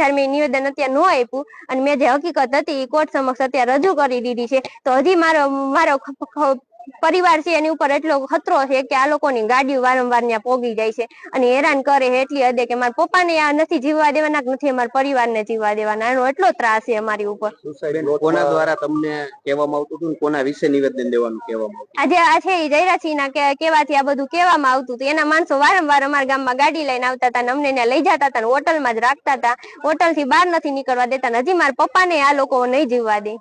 અને મેં નિવેદન અત્યારે ન આપ્યું. અને મેં જે હકીકત હતી એ કોર્ટ સમક્ષ અત્યારે રજૂ કરી દીધી છે. તો હજી મારો મારો પરિવાર છે એની ઉપર એટલો ખતરો છે કે આ લોકોની ગાડીઓ વારંવાર ત્યાં પોગી જાય છે. અને હેરાન કરે છે એટલી હદે કે મારા પપ્પાને આ નથી જીવવા દેવાના કે નથી અમારા પરિવારને જીવવા દેવાના. એનો એટલો ત્રાસ છે અમારી ઉપર. કોના દ્વારા તમને કહેવામાં આવતું હતું કોના વિશે નિવેદન દેવાનું કહેવામાં આવતું? આજે આ છે ઈ જયરાસિંહ ના કે કેવાથી આ બધું કહેવામાં આવતું હતું. એના માણસો વારંવાર અમારા ગામમાં ગાડી લઈને આવતા હતા અમને ત્યાં લઈ જતા હતા હોટલમાં જ રાખતા હતા. હોટલથી બહાર નથી નીકળવા દેતા હજી મારા પપ્પાને આ લોકો નહીં જીવવા દે.